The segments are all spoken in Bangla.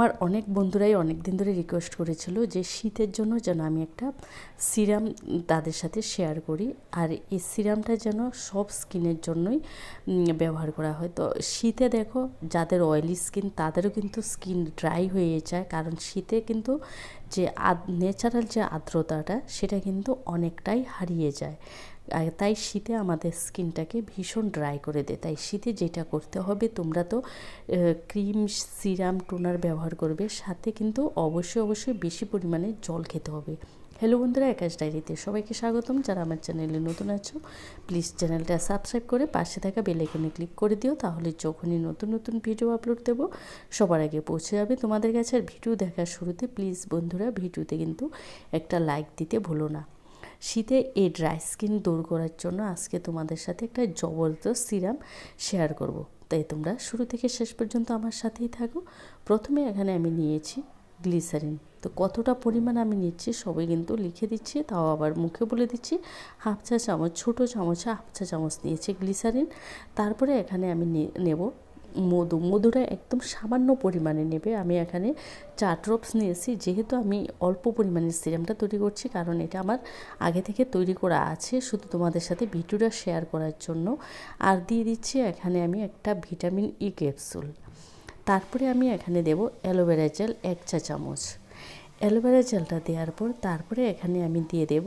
আমার অনেক বন্ধুরাই অনেক দিন ধরে রিকোয়েস্ট করেছিল যে শীতের জন্য যেন আমি একটা সিরাম তাদের সাথে শেয়ার করি। আর এই সিরামটা যেন সব স্কিনের জন্যই ব্যবহার করা হয়। তো শীতে দেখো, যাদের অয়েলি স্কিন তাদেরও কিন্তু স্কিন ড্রাই হয়ে যায়। কারণ শীতে কিন্তু যে ন্যাচারাল যে আর্দ্রতাটা, সেটা কিন্তু অনেকটাই হারিয়ে যায়। তাই শীতে আমাদের স্কিনটাকে ভীষণ ড্রাই করে দেয়। তাই শীতে যেটা করতে হবে, তোমরা তো ক্রিম, সিরাম, টোনার ব্যবহার করবে। সাথে কিন্তু অবশ্যই অবশ্যই বেশি পরিমাণে জল খেতে হবে। হ্যালো বন্ধুরা একাশ ডায়েরিতে সবাইকে স্বাগতম। যারা আমার চ্যানেলে নতুন আছো, প্লিজ চ্যানেলটা সাবস্ক্রাইব করে পাশে থাকা বেল আইকনে ক্লিক করে দিও। তাহলে যখনই নতুন নতুন ভিডিও আপলোড দেবো, সবার আগে পৌঁছে যাবে। তোমাদের কাছে আর ভিডিও দেখার শুরুতে, প্লিজ বন্ধুরা, ভিডিওতে কিন্তু একটা লাইক দিতে ভুলো না। শীতে এই ড্রাই স্কিন দূর করার জন্য আজকে তোমাদের সাথে একটা জবরদস্ত সিরাম শেয়ার করব। তাই তোমরা শুরু থেকে শেষ পর্যন্ত আমার সাথেই থাকো। প্রথমে এখানে আমি নিয়েছি গ্লিসারিন। তো কতটা পরিমাণ আমি নিচ্ছি সবই কিন্তু লিখে দিচ্ছি, তাও আবার মুখে বলে দিচ্ছি। হাফ চা চামচ, ছোটো চামচে হাফ চা চামচ নিয়েছি গ্লিসারিন। তারপরে এখানে আমি নেব মধু। মধুটা একদম সামান্য পরিমাণে নেবে। আমি এখানে চার ড্রপস নিয়েছি। যেহেতু আমি অল্প পরিমাণের সিরামটা তৈরি করছি, কারণ এটা আমার আগে থেকে তৈরি করা আছে শুধু তোমাদের সাথে ভিডিওটা শেয়ার করার জন্য। আর দিয়ে দিচ্ছি এখানে আমি একটা ভিটামিন ই ক্যাপসুল তারপরে আমি এখানে দেব অ্যালোভেরা জেল এক চা চামচ। অ্যালোভেরা জেলটা দেওয়ার পর তারপরে এখানে আমি দিয়ে দেব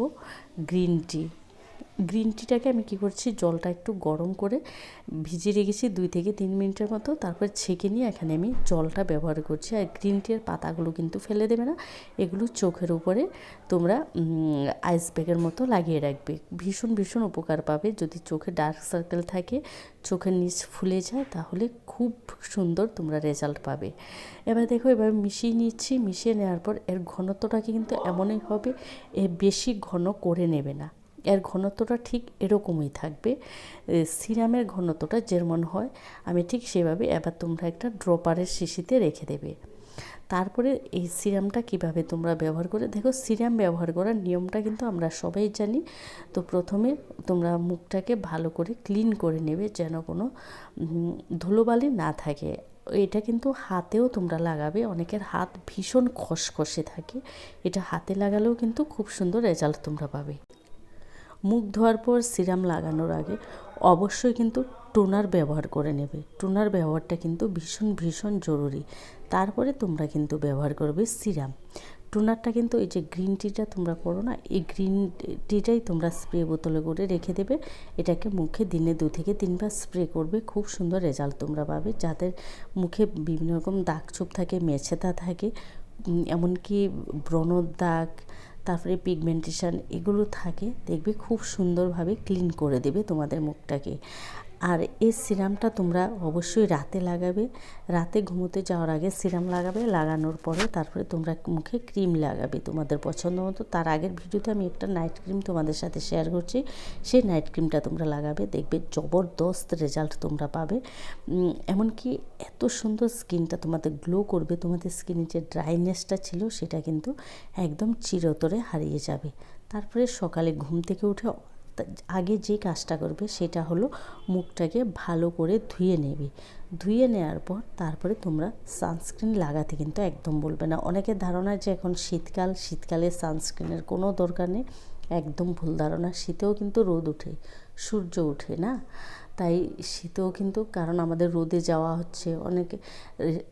গ্রিন টি। গ্রিন টিটাকে আমি কী করছি, জলটা একটু গরম করে ভিজিয়ে রেখেছি দুই থেকে তিন মিনিটের মতো। তারপর ছেঁকে নিয়ে এখানে আমি জলটা ব্যবহার করছি। আর গ্রিন টির পাতাগুলো কিন্তু ফেলে দেবে না, এগুলো চোখের উপরে তোমরা আইস ব্যাগের মতো লাগিয়ে রাখবে। ভীষণ ভীষণ উপকার পাবে। যদি চোখে ডার্ক সার্কেল থাকে, চোখের নিচ ফুলে যায়, তাহলে খুব সুন্দর তোমরা রেজাল্ট পাবে। এবার দেখো, এবার মিশিয়ে নিচ্ছি। মিশিয়ে নেওয়ার পর এর ঘনত্বটাকে কিন্তু এমনই হবে, এ বেশি ঘন করে নেবে না। এর ঘনত্বটা ঠিক এরকমই থাকবে। সিরামের ঘনত্বটা যেমন হয়, আমি ঠিক সেভাবে এবার তোমরা একটা ড্রপারের শিশিতে রেখে দেবে। তারপরে এই সিরামটা কীভাবে তোমরা ব্যবহার করে, দেখো সিরাম ব্যবহার করার নিয়মটা কিন্তু আমরা সবাই জানি। তো প্রথমে তোমরা মুখটাকে ভালো করে ক্লিন করে নেবে যেন কোনো ধুলোবালি না থাকে। এটা কিন্তু হাতেও তোমরা লাগাবে, অনেকের হাত ভীষণ খসখসে থাকে। এটা হাতে লাগালেও কিন্তু খুব সুন্দর রেজাল্ট তোমরা পাবে। মুখ ধোয়ার পর সিরাম লাগানোর আগে অবশ্যই কিন্তু টোনার ব্যবহার করে নেবে। টোনার ব্যবহারটা কিন্তু ভীষণ ভীষণ জরুরি। তারপরে তোমরা কিন্তু ব্যবহার করবে সিরাম। টোনারটা কিন্তু এই যে গ্রিন টিটা তোমরা করো না, এই গ্রিন টিটাই তোমরা স্প্রে বোতলে করে রেখে দেবে। এটাকে মুখে দিনে দু থেকে তিনবার স্প্রে করবে। খুব সুন্দর রেজাল্ট তোমরা পাবে। যাদের মুখে বিভিন্ন রকম দাগ ছোপ থাকে, মেছেতা থাকে এমনকি ব্রণর দাগ তারপরে পিগমেন্টেশান এগুলো থাকে দেখবে খুব সুন্দরভাবে ক্লিন করে দেবে তোমাদের মুখটাকে। আর এই সিরামটা তোমরা অবশ্যই রাতে লাগাবে। রাতে ঘুমোতে যাওয়ার আগে সিরাম লাগাবে, লাগানোর পরে তারপরে তোমরা মুখে ক্রিম লাগাবে তোমাদের পছন্দ মতো। তার আগের ভিডিওতে আমি একটা নাইট ক্রিম তোমাদের সাথে শেয়ার করছি। সেই নাইট ক্রিমটা তোমরা লাগাবে, দেখবে জবরদস্ত রেজাল্ট তোমরা পাবে। এমনকি এত সুন্দর স্কিনটা তোমাদের গ্লো করবে, তোমাদের স্কিনের যে ড্রাইনেসটা ছিল সেটা কিন্তু একদম চিরতরে হারিয়ে যাবে। তারপরে সকালে ঘুম থেকে উঠে আগে যে কাজটা করবে সেটা হলো মুখটাকে ভালো করে ধুয়ে নেবে। ধুয়ে নেওয়ার পর তারপরে তোমরা সানস্ক্রিন লাগাতে কিন্তু একদম বলবে না। অনেকের ধারণা যে এখন শীতকাল, শীতকালে সানস্ক্রিনের কোনো দরকার নেই। একদম ভুল ধারণা। শীতেও কিন্তু রোদ ওঠে, সূর্য ওঠে না? তাই শীতেও কিন্তু, কারণ আমাদের রোদে যাওয়া হচ্ছে, অনেকে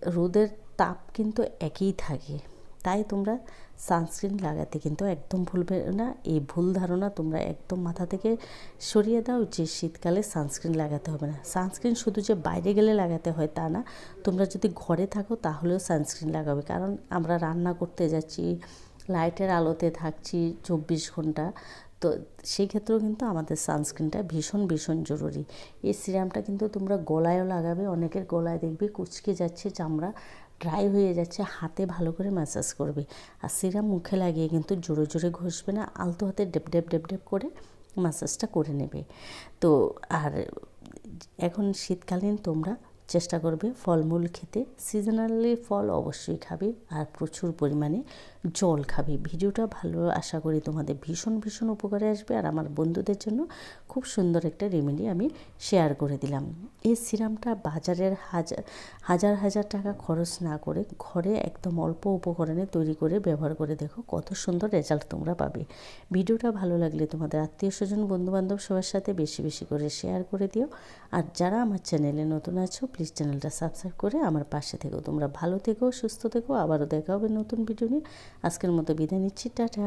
রোদের তাপ কিন্তু একই থাকে। তাই তোমরা সানস্ক্রিন লাগাতে কিন্তু একদম ভুলবে না। এই ভুল ধারণা তোমরা একদম মাথা থেকে সরিয়ে দাও যে শীতকালে সানস্ক্রিন লাগাতে হবে না। সানস্ক্রিন শুধু যে বাইরে গেলে লাগাতে হয় তা না, তোমরা যদি ঘরে থাকো তাহলেও সানস্ক্রিন লাগাবে। কারণ আমরা রান্না করতে যাচ্ছি, লাইটের আলোতে থাকছি চব্বিশ ঘণ্টা, তো সেই ক্ষেত্রেও কিন্তু আমাদের সানস্ক্রিনটা ভীষণ ভীষণ জরুরি। এই সিরামটা কিন্তু তোমরা গলায়ও লাগাবে, অনেকের গলায় দেখবে কুচকে যাচ্ছে চামড়া। ড্রাই হয়ে যাচ্ছে, হাতে ভালো করে ম্যাসাজ করবে। আর সিরাম মুখে লাগিয়ে কিন্তু জোরে জোরে ঘষবে না, আলতো হাতে ডেপ ডেপ ডেপ ডেপ করে ম্যাসাজটা করে নেবে। তো আর এখন শীতকালীন তোমরা চেষ্টা করবে ফলমূল খেতে। সিজনালি ফল অবশ্যই খাবে আর প্রচুর পরিমাণে জল খাবে। ভিডিওটা ভালো, আশা করি তোমাদের ভীষণ ভীষণ উপকারে আসবে। আর আমার বন্ধুদের জন্য খুব সুন্দর একটা রেমেডি আমি শেয়ার করে দিলাম। এই সিরামটা বাজারের হাজার হাজার হাজার টাকা খরচ না করে ঘরে একদম অল্প উপকরণে তৈরি করে ব্যবহার করে দেখো কত সুন্দর রেজাল্ট তোমরা পাবে। ভিডিওটা ভালো লাগলে তোমাদের আত্মীয় স্বজন, বন্ধুবান্ধব সবার সাথে বেশি বেশি করে শেয়ার করে দিও। আর যারা আমার চ্যানেলে নতুন আছো প্লিজ চ্যানেলটা সাবস্ক্রাইব করে আমার পাশে থেকো। তোমরা ভালো থেকো, সুস্থ থেকো। আবারও দেখা হবে নতুন ভিডিও নিয়ে। আজকের মতো বিদায় নিচ্ছি। টাটা।